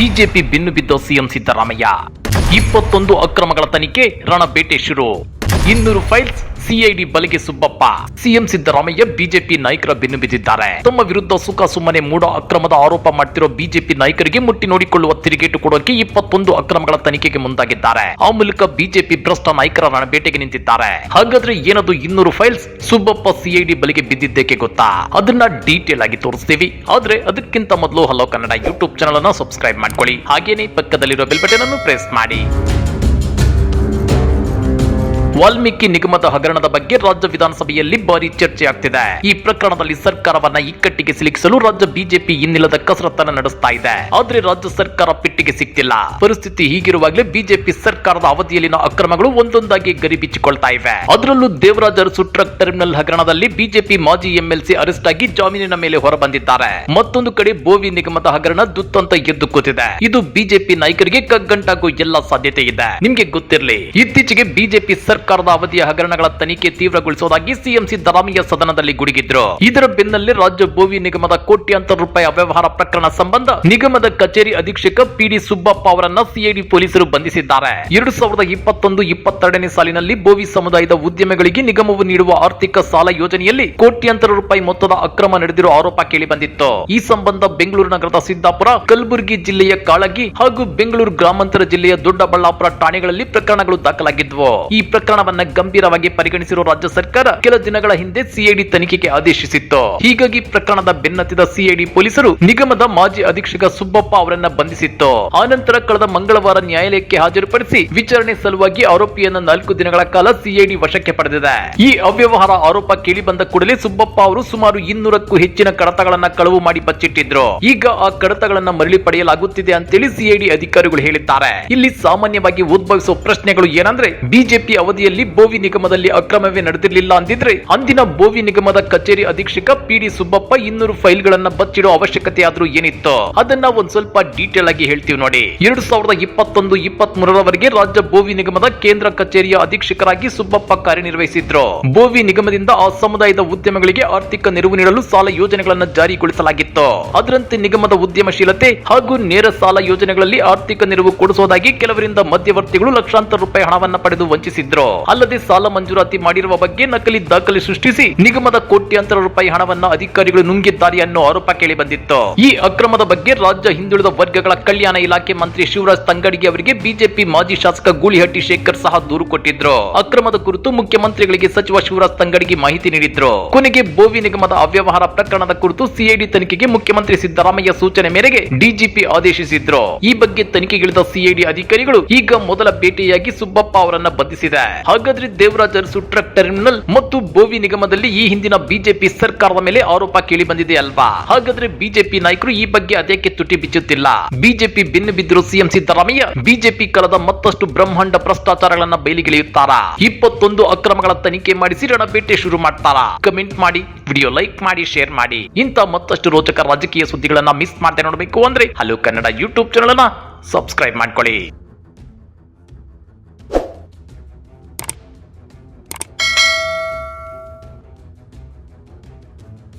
BJP ಬೆನ್ನು ಬಿದ್ದ CM Siddaramaiah. ಇಪ್ಪತ್ತೊಂದು ಅಕ್ರಮಗಳ ತನಿಖೆ ರಣಬೇಟೆ ಶುರು. ಇನ್ನೂರು ಫೈಲ್ಸ್ ಸಿಐಡಿ ಬಲಿಗೆ ಸುಬ್ಬಪ್ಪ. ಸಿಎಂ ಸಿದ್ದರಾಮಯ್ಯ ಬಿಜೆಪಿ ನಾಯಕರ ಬೆನ್ನು ಬಿದ್ದಿದ್ದಾರೆ. ತಮ್ಮ ವಿರುದ್ಧ ಸುಖ ಸುಮ್ಮನೆ ಮೂಡ ಅಕ್ರಮದ ಆರೋಪ ಮಾಡ್ತಿರೋ ಬಿಜೆಪಿ ನಾಯಕರಿಗೆ ಮುಟ್ಟಿ ನೋಡಿಕೊಳ್ಳುವ ತಿರುಗೇಟು ಕೊಡೋಕೆ ಇಪ್ಪತ್ತೊಂದು ಅಕ್ರಮಗಳ ತನಿಖೆಗೆ ಮುಂದಾಗಿದ್ದಾರೆ. ಆ ಮೂಲಕ ಬಿಜೆಪಿ ಭ್ರಷ್ಟ ನಾಯಕರ ರಣಬೇಟೆಗೆ ನಿಂತಿದ್ದಾರೆ. ಹಾಗಾದ್ರೆ ಏನದು ಇನ್ನೂರು ಫೈಲ್ಸ್ ಸುಬ್ಬಪ್ಪ ಸಿಐಡಿ ಬಲಿಗೆ ಬಿದ್ದಿದ್ದೇಕೆ ಗೊತ್ತಾ? ಅದನ್ನ ಡೀಟೇಲ್ ಆಗಿ ತೋರಿಸ್ತೀವಿ. ಆದ್ರೆ ಅದಕ್ಕಿಂತ ಮೊದಲು ಹಲೋ ಕನ್ನಡ ಯೂಟ್ಯೂಬ್ ಚಾನಲ್ ಅನ್ನ ಸಬ್ಸ್ಕ್ರೈಬ್ ಮಾಡ್ಕೊಳ್ಳಿ. ಹಾಗೇನೆ ಪಕ್ಕದಲ್ಲಿರೋ ಬೆಲ್ ಬಟನ್ ಅನ್ನು ಪ್ರೆಸ್ ಮಾಡಿ. ವಾಲ್ಮೀಕಿ ನಿಗಮದ ಹಗರಣದ ಬಗ್ಗೆ ರಾಜ್ಯ ವಿಧಾನಸಭೆಯಲ್ಲಿ ಭಾರಿ ಚರ್ಚೆ ಆಗ್ತಿದೆ. ಈ ಪ್ರಕರಣದಲ್ಲಿ ಸರ್ಕಾರವನ್ನ ಇಕ್ಕಟ್ಟಿಗೆ ಸಿಲುಕಿಸಲು ರಾಜ್ಯ ಬಿಜೆಪಿ ಇನ್ನಿಲ್ಲದ ಕಸರತ್ತನ್ನ ನಡೆಸ್ತಾ ಇದೆ. ಆದ್ರೆ ರಾಜ್ಯ ಸರ್ಕಾರ ಪೆಟ್ಟಿಗೆ ಸಿಗ್ತಿಲ್ಲ ಪರಿಸ್ಥಿತಿ ಹೀಗಿರುವಾಗಲೇ ಬಿಜೆಪಿ ಸರ್ಕಾರದ ಅವಧಿಯಲ್ಲಿನ ಅಕ್ರಮಗಳು ಒಂದೊಂದಾಗಿ ಗರಿಬಿಚ್ಚಿಕೊಳ್ತಾ ಇವೆ. ಅದರಲ್ಲೂ ದೇವರಾಜ ಅರಸು ಟ್ರಕ್ ಟರ್ಮಿನಲ್ ಹಗರಣದಲ್ಲಿ ಬಿಜೆಪಿ ಮಾಜಿ ಎಂಎಲ್ಸಿ ಅರೆಸ್ಟ್ ಆಗಿ ಜಾಮೀನಿನ ಮೇಲೆ ಹೊರಬಂದಿದ್ದಾರೆ. ಮತ್ತೊಂದು ಕಡೆ ಬೋವಿ ನಿಗಮದ ಹಗರಣ ದುತ್ತಂತ ಎದ್ದು ಕೂತಿದೆ. ಇದು ಬಿಜೆಪಿ ನಾಯಕರಿಗೆ ಕಗ್ಗಂಟಾಗುವ ಎಲ್ಲ ಸಾಧ್ಯತೆ ಇದೆ. ನಿಮ್ಗೆ ಗೊತ್ತಿರಲಿ, ಇತ್ತೀಚೆಗೆ ಬಿಜೆಪಿ ಸರ್ಕಾರದ ಅವಧಿಯ ಹಗರಣಗಳ ತನಿಖೆ ತೀವ್ರಗೊಳಿಸುವುದಾಗಿ ಸಿಎಂ ಸಿದ್ದರಾಮಯ್ಯ ಸದನದಲ್ಲಿ ಗುಡುಗಿದ್ರು. ಇದರ ಬೆನ್ನಲ್ಲೇ ರಾಜ್ಯ ಭೂವಿ ನಿಗಮದ ಕೋಟ್ಯಾಂತರ ರೂಪಾಯಿ ಅವ್ಯವಹಾರ ಪ್ರಕರಣ ಸಂಬಂಧ ನಿಗಮದ ಕಚೇರಿ ಅಧೀಕ್ಷಕ ಪಿಡಿ ಸುಬ್ಬಪ್ಪ ಅವರನ್ನ ಸಿಐಡಿ ಪೊಲೀಸರು ಬಂಧಿಸಿದ್ದಾರೆ. ಎರಡು ಸಾವಿರದ ಇಪ್ಪತ್ತೊಂದು, ಇಪ್ಪತ್ತೆರಡನೇ ಸಾಲಿನಲ್ಲಿ ಭೂವಿ ಸಮುದಾಯದ ಉದ್ಯಮಿಗಳಿಗೆ ನಿಗಮವು ನೀಡುವ ಆರ್ಥಿಕ ಸಾಲ ಯೋಜನೆಯಲ್ಲಿ ಕೋಟ್ಯಾಂತರ ರೂಪಾಯಿ ಮೊತ್ತದ ಅಕ್ರಮ ನಡೆದಿರುವ ಆರೋಪ ಕೇಳಿಬಂದಿತ್ತು. ಈ ಸಂಬಂಧ ಬೆಂಗಳೂರು ನಗರದ ಸಿದ್ದಾಪುರ, ಕಲಬುರಗಿ ಜಿಲ್ಲೆಯ ಕಾಳಗಿ ಹಾಗೂ ಬೆಂಗಳೂರು ಗ್ರಾಮಾಂತರ ಜಿಲ್ಲೆಯ ದೊಡ್ಡಬಳ್ಳಾಪುರ ಠಾಣೆಗಳಲ್ಲಿ ಪ್ರಕರಣಗಳು ದಾಖಲಾಗಿದ್ವು. ಈ ಪ್ರಕರಣವನ್ನ ಗಂಭೀರವಾಗಿ ಪರಿಗಣಿಸಿರುವ ರಾಜ್ಯ ಸರ್ಕಾರ ಕೆಲ ದಿನಗಳ ಹಿಂದೆ ಸಿಐಡಿ ತನಿಖೆಗೆ ಆದೇಶಿಸಿತ್ತು. ಹೀಗಾಗಿ ಪ್ರಕರಣದ ಬೆನ್ನತ್ತಿದ ಸಿಐಡಿ ಪೊಲೀಸರು ನಿಗಮದ ಮಾಜಿ ಅಧೀಕ್ಷಕ ಸುಬ್ಬಪ್ಪ ಅವರನ್ನ ಬಂಧಿಸಿತ್ತು. ಆನಂತರ ಕಳೆದ ಮಂಗಳವಾರ ನ್ಯಾಯಾಲಯಕ್ಕೆ ಹಾಜರುಪಡಿಸಿ ವಿಚಾರಣೆ ಸಲುವಾಗಿ ಆರೋಪಿಯನ್ನ ನಾಲ್ಕು ದಿನಗಳ ಕಾಲ ಸಿಐಡಿ ವಶಕ್ಕೆ ಪಡೆದಿದೆ. ಈ ಅವ್ಯವಹಾರ ಆರೋಪ ಕೇಳಿ ಬಂದ ಕೂಡಲೇ ಸುಬ್ಬಪ್ಪ ಅವರು ಸುಮಾರು ಇನ್ನೂರಕ್ಕೂ ಹೆಚ್ಚಿನ ಕಡತಗಳನ್ನ ಕಳವು ಮಾಡಿ ಬಚ್ಚಿಟ್ಟಿದ್ರು. ಈಗ ಆ ಕಡತಗಳನ್ನ ಮರಳಿ ಪಡೆಯಲಾಗುತ್ತಿದೆ ಅಂತೇಳಿ ಸಿಐಡಿ ಅಧಿಕಾರಿಗಳು ಹೇಳಿದ್ದಾರೆ. ಇಲ್ಲಿ ಸಾಮಾನ್ಯವಾಗಿ ಉದ್ಭವಿಸುವ ಪ್ರಶ್ನೆಗಳು ಏನಂದ್ರೆ, ಬಿಜೆಪಿ ಅವಧಿಯಲ್ಲಿ ಬೋವಿ ನಿಗಮದಲ್ಲಿ ಅಕ್ರಮವೇ ನಡೆದಿರಲಿಲ್ಲ ಅಂದಿದ್ರೆ ಅಂದಿನ ಬೋವಿ ನಿಗಮದ ಕಚೇರಿ ಅಧೀಕ್ಷಕ ಪಿಡಿ ಸುಬ್ಬಪ್ಪ ಇನ್ನೂರು ಫೈಲ್ ಗಳನ್ನ ಬಚ್ಚಿಡೋ ಅವಶ್ಯಕತೆ ಆದ್ರೂ ಏನಿತ್ತು ಅದನ್ನ ಒಂದ್ ಸ್ವಲ್ಪ ಡೀಟೇಲ್ ಆಗಿ ಹೇಳ್ತೀವಿ ನೋಡಿ. ಎರಡ್ ಸಾವಿರದ ಇಪ್ಪತ್ತೊಂದು ಇಪ್ಪತ್ತ್ ಮೂರರವರೆಗೆ ರಾಜ್ಯ ಬೋವಿ ನಿಗಮದ ಕೇಂದ್ರ ಕಚೇರಿಯ ಅಧೀಕ್ಷಕರಾಗಿ ಸುಬ್ಬಪ್ಪ ಕಾರ್ಯನಿರ್ವಹಿಸಿದ್ರು. ಬೋವಿ ನಿಗಮದಿಂದ ಆ ಸಮುದಾಯದ ಉದ್ಯಮಗಳಿಗೆ ಆರ್ಥಿಕ ನೆರವು ನೀಡಲು ಸಾಲ ಯೋಜನೆಗಳನ್ನು ಜಾರಿಗೊಳಿಸಲಾಗಿತ್ತು. ಅದರಂತೆ ನಿಗಮದ ಉದ್ಯಮಶೀಲತೆ ಹಾಗೂ ನೇರ ಸಾಲ ಯೋಜನೆಗಳಲ್ಲಿ ಆರ್ಥಿಕ ನೆರವು ಕೊಡಿಸುವುದಾಗಿ ಕೆಲವರಿಂದ ಮಧ್ಯವರ್ತಿಗಳು ಲಕ್ಷಾಂತರ ರೂಪಾಯಿ ಹಣವನ್ನ ಪಡೆದು ವಂಚಿಸಿದ್ರು. ಅಲ್ಲದೆ ಸಾಲ ಮಂಜೂರಾತಿ ಮಾಡಿರುವ ಬಗ್ಗೆ ನಕಲಿ ದಾಖಲೆ ಸೃಷ್ಟಿಸಿ ನಿಗಮದ ಕೋಟ್ಯಾಂತರ ರೂಪಾಯಿ ಹಣವನ್ನ ಅಧಿಕಾರಿಗಳು ನುಂಗಿದ್ದಾರೆ ಅನ್ನೋ ಆರೋಪ ಕೇಳಿ ಬಂದಿತ್ತು. ಈ ಅಕ್ರಮದ ಬಗ್ಗೆ ರಾಜ್ಯ ಹಿಂದುಳಿದ ವರ್ಗಗಳ ಕಲ್ಯಾಣ ಇಲಾಖೆ ಮಂತ್ರಿ ಶಿವರಾಜ್ ತಂಗಡಿಗೆ ಅವರಿಗೆ ಬಿಜೆಪಿ ಮಾಜಿ ಶಾಸಕ ಗೂಳಿಹಟ್ಟಿ ಶೇಖರ್ ಸಹ ದೂರು ಕೊಟ್ಟಿದ್ರು. ಅಕ್ರಮದ ಕುರಿತು ಮುಖ್ಯಮಂತ್ರಿಗಳಿಗೆ ಸಚಿವ ಶಿವರಾಜ್ ತಂಗಡಿಗೆ ಮಾಹಿತಿ ನೀಡಿದ್ರು. ಕೊನೆಗೆ ಬೋವಿ ನಿಗಮದ ಅವ್ಯವಹಾರ ಪ್ರಕರಣದ ಕುರಿತು ಸಿಐಡಿ ತನಿಖೆಗೆ ಮುಖ್ಯಮಂತ್ರಿ ಸಿದ್ದರಾಮಯ್ಯ ಸೂಚನೆ ಮೇರೆಗೆ ಡಿಜಿಪಿ ಆದೇಶಿಸಿದ್ರು. ಈ ಬಗ್ಗೆ ತನಿಖೆಗಿಳಿದ ಸಿಐಡಿ ಅಧಿಕಾರಿಗಳು ಈಗ ಮೊದಲ ಭೇಟಿಯಾಗಿ ಸುಬ್ಬಪ್ಪ ಅವರನ್ನ ಬಂಧಿಸಿದೆ ಹಾಗಾದ್ರೆ ದೇವರಾಜ್ ಅರಸು ಟ್ರಕ್ ಟರ್ಮಿನಲ್ ಮತ್ತು ಬೋವಿ ನಿಗಮದಲ್ಲಿ ಈ ಹಿಂದಿನ ಬಿಜೆಪಿ ಸರ್ಕಾರದ ಮೇಲೆ ಆರೋಪ ಕೇಳಿ ಬಂದಿದೆ ಅಲ್ವಾ? ಹಾಗಾದ್ರೆ ಬಿಜೆಪಿ ನಾಯಕರು ಈ ಬಗ್ಗೆ ಅದಕ್ಕೆ ತುಟಿ ಬಿಚ್ಚುತ್ತಿಲ್ಲ? ಬಿಜೆಪಿ ಬೆನ್ನು ಬಿದ್ದಿರೋ ಸಿಎಂ ಸಿದ್ದರಾಮಯ್ಯ ಬಿಜೆಪಿ ಕಲದ ಮತ್ತಷ್ಟು ಬ್ರಹ್ಮಾಂಡ ಭ್ರಷ್ಟಾಚಾರಗಳನ್ನ ಬಯಲಿಗೆಳೆಯುತ್ತಾರಾ ಇಪ್ಪತ್ತೊಂದು ಅಕ್ರಮಗಳ ತನಿಖೆ ಮಾಡಿಸಿ ರಣಬೇಟೆ ಶುರು ಮಾಡ್ತಾರಾ? ಕಮೆಂಟ್ ಮಾಡಿ, ವಿಡಿಯೋ ಲೈಕ್ ಮಾಡಿ, ಶೇರ್ ಮಾಡಿ. ಇಂತ ಮತ್ತಷ್ಟು ರೋಚಕ ರಾಜಕೀಯ ಸುದ್ದಿಗಳನ್ನ ಮಿಸ್ ಮಾಡದೆ ನೋಡಬೇಕು ಅಂದ್ರೆ ಹಲೋ ಕನ್ನಡ ಯೂಟ್ಯೂಬ್ ಚಾನಲ್ ಅನ್ನ ಸಬ್ಸ್ಕ್ರೈಬ್ ಮಾಡ್ಕೊಳ್ಳಿ.